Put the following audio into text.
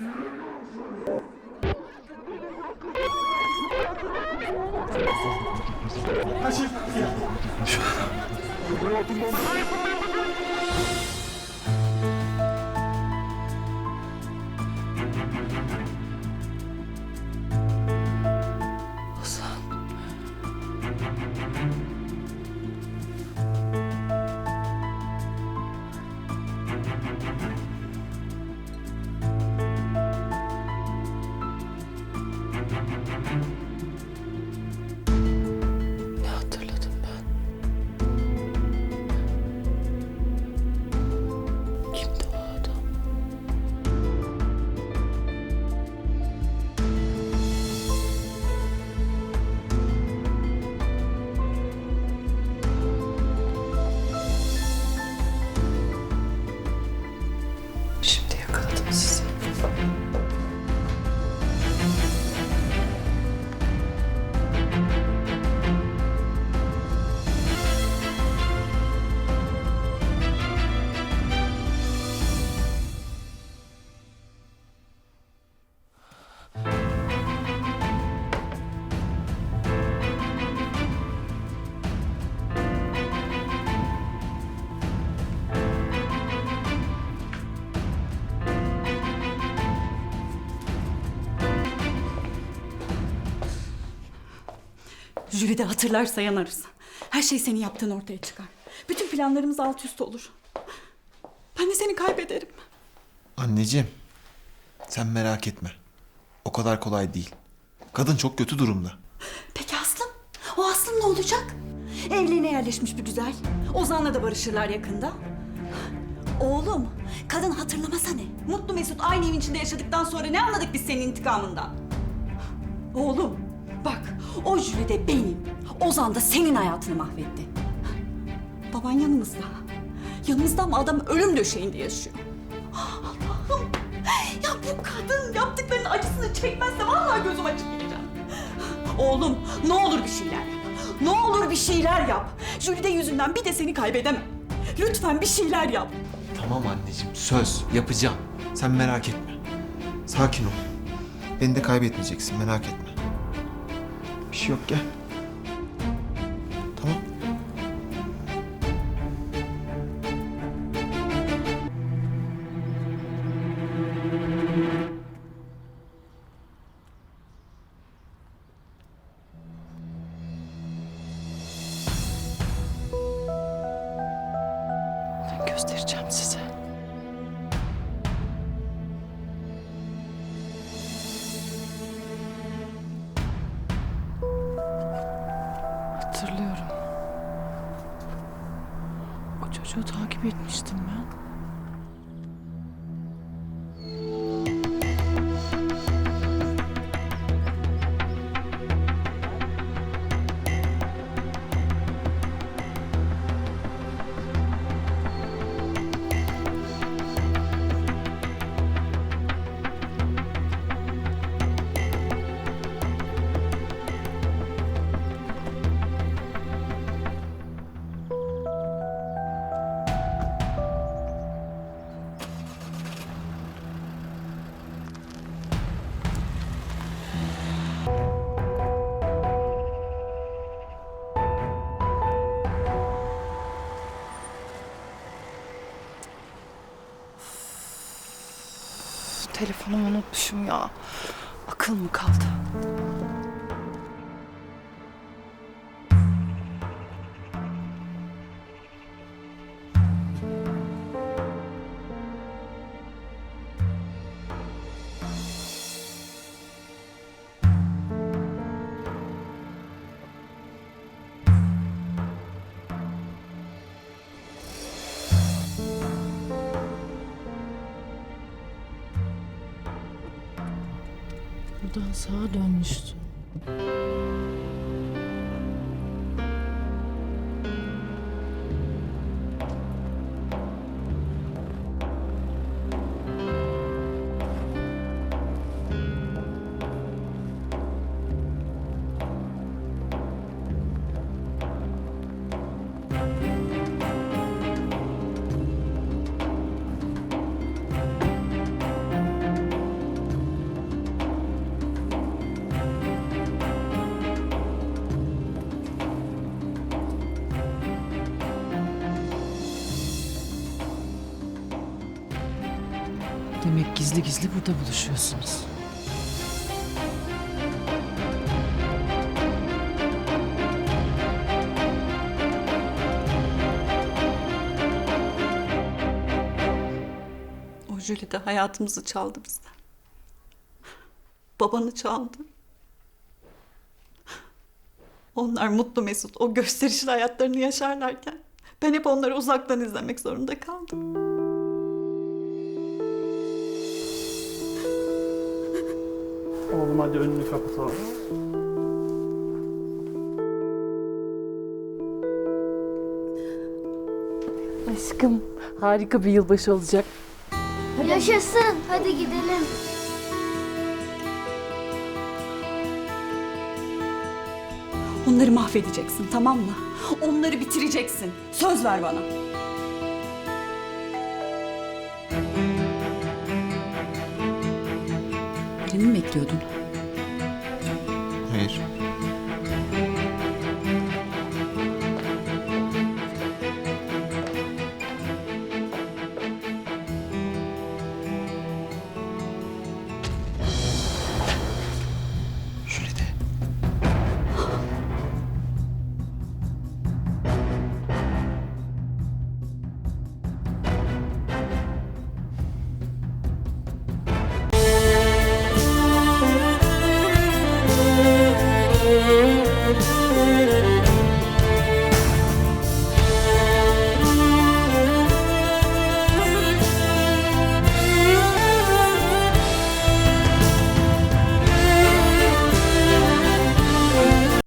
Ne Jüri de hatırlarsa yanarız. Her şey senin yaptığın ortaya çıkar. Bütün planlarımız alt üst olur. Ben de seni kaybederim. Anneciğim, sen merak etme. O kadar kolay değil. Kadın çok kötü durumda. Peki Aslım? O Aslım ne olacak? Evliliğine yerleşmiş bir güzel. Ozan'la da barışırlar yakında. Oğlum, kadın hatırlamasa ne? Mutlu Mesut aynı evin içinde yaşadıktan sonra ne anladık biz senin intikamından? Oğlum, bak o jüri de benim. Ozan da senin hayatını mahvetti. Baban yanımızda. Yanımızda ama adam ölüm döşeğinde yaşıyor. Allah'ım! Ya bu kadın yaptıklarının acısını çekmezse vallahi gözüm açık gideceğim. Oğlum ne olur bir şeyler yap. Ne olur bir şeyler yap. Jülide yüzünden bir de seni kaybedemem. Lütfen bir şeyler yap. Tamam anneciğim, söz yapacağım. Sen merak etme. Sakin ol. Beni de kaybetmeyeceksin, merak etme. Bir şey yok, gel. Tamam. Ben göstereceğim size. Çocuğu takip etmiştim ben. Telefonumu unutmuşum ya. Akıl mı kaldı? Buradan sağa dönmüştü. Demek gizli gizli burada buluşuyorsunuz. O Jüli de hayatımızı çaldı bizden. Babanı çaldı. Onlar mutlu mesut o gösterişli hayatlarını yaşarlarken ben hep onları uzaktan izlemek zorunda kaldım. Oğlum hadi önünü kapatalım. Aşkım harika bir yılbaşı olacak. Yaşasın. Hadi gidelim. Onları mahvedeceksin tamam mı? Onları bitireceksin. Söz ver bana. Birini mi bekliyordun?